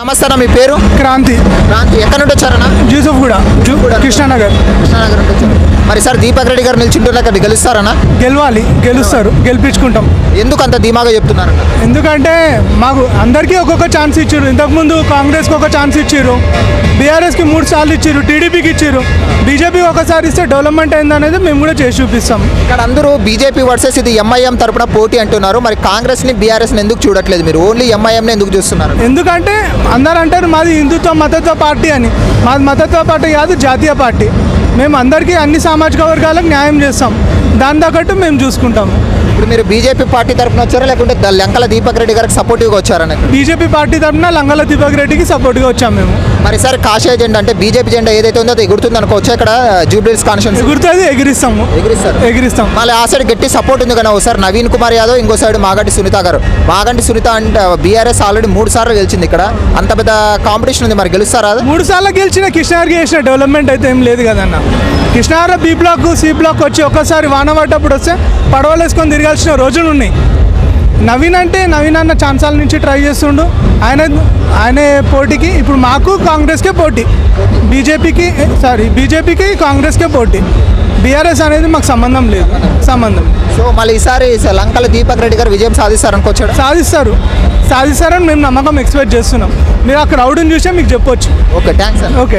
నమస్తే అన్న మీ పేరు? క్రాంతి. క్రాంతి ఎక్కడి నుండి వచ్చారన్న? యూసఫ్ కూడా కృష్ణానగర్. కృష్ణానగర్ నుండి వచ్చారు. మరి సార్ దీపక్ రెడ్డి గారు నిల్చుంటున్నారు అక్కడ గెలుస్తారన్న గెలవాలి గెలుస్తారు గెలిపించుకుంటాం. ఎందుకు అంత ధీమాగా చెప్తున్నారన్న ఎందుకంటే మాకు అందరికీ ఒక్కొక్క ఛాన్స్ ఇచ్చారు. ఇంతకుముందు కాంగ్రెస్కి ఒక ఛాన్స్ ఇచ్చారు. బీఆర్ఎస్కి మూడు సార్లు ఇచ్చారు. టీడీపీకి ఇచ్చారు. బీజేపీ ఒకసారి ఇస్తే డెవలప్మెంట్ అయిందనేది మేము కూడా చేసి చూపిస్తాం. ఇక్కడ అందరూ బీజేపీ వర్సెస్ ఇది ఎంఐఎం తరపున పోటీ అంటున్నారు. మరి కాంగ్రెస్ని బీఆర్ఎస్ని ఎందుకు చూడట్లేదు మీరు? ఓన్లీ ఎంఐఎం ని ఎందుకు చూస్తున్నారు? ఎందుకంటే అందరు అంటారు మాది హిందుత్వ మతత్వ పార్టీ అని. మాది మతత్వ పార్టీ కాదు జాతీయ పార్టీ. మేము అందరికీ అన్ని సామాజిక వర్గాలకు న్యాయం చేస్తాం. దాని తగ్గట్టు మేము చూసుకుంటాము. ఇప్పుడు మీరు బీజేపీ పార్టీ తరపున వచ్చారా? లేకుంటే లెంకల దీపక్ రెడ్డి గారికి సపోర్టివ్గా వచ్చారన్న బీజేపీ పార్టీ తరఫున లంగల దీపక్ రెడ్డికి సపోర్ట్గా వచ్చాం మేము. మరి సార్ కాషాయ జెండా అంటే బీజేపీ జెండా ఏదైతే ఉందో అది ఎగురుతుంది అనుకోవచ్చు ఇక్కడ? జూబ్లీస్ కాన్స్టిట్యూన్సీ. ఎగురుతుంది ఎగిరిస్తాము. ఎగిరిస్తారు. ఎగిరిస్తాం. మళ్ళీ ఆ సైడ్ గట్టి సపోర్ట్ ఉంది కదా ఒకసారి నవీన్ కుమార్ యాదవ్ ఇంకో సైడ్ మాగంటి సునీత గారు. మాగంటి సునీత అంటే బీఆర్ఎస్ ఆల్రెడీ మూడు సార్లు గెలిచింది ఇక్కడ. అంత పెద్ద కాంపిటీషన్ ఉంది మరి గెలుస్తారా? మూడు సార్లు గెలిచిన కృష్ణారికి చేసిన డెవలప్మెంట్ అయితే ఏం లేదు కదన్న. కృష్ణార బి బ్లాక్ సి బ్లాక్ వచ్చి ఒక్కసారి వాన పడ్డప్పుడు వస్తే పడవలు వేసుకొని తిరగాల్సిన రోజులు ఉన్నాయి. నవీన్ అంటే నవీన్ అన్న ఛాన్సాల నుంచి ట్రై చేస్తుండు. ఆయన ఆయన పోటీకి ఇప్పుడు మాకు కాంగ్రెస్కే పోటీ. బీజేపీకి సారీ బీజేపీకి కాంగ్రెస్కే పోటీ. బీఆర్ఎస్ అనేది మాకు సంబంధం లేదు సంబంధం. సో మళ్ళీ ఈసారి లంకల దీపక్ రెడ్డి గారు విజయం సాధిస్తారనుకోవచ్చాడు సాధిస్తారు. సాధిస్తారని మేము నమ్మకం ఎక్స్పెక్ట్ చేస్తున్నాం. మీరు ఆ క్రౌడ్ని చూసే మీకు చెప్పొచ్చు. Okay thanks okay.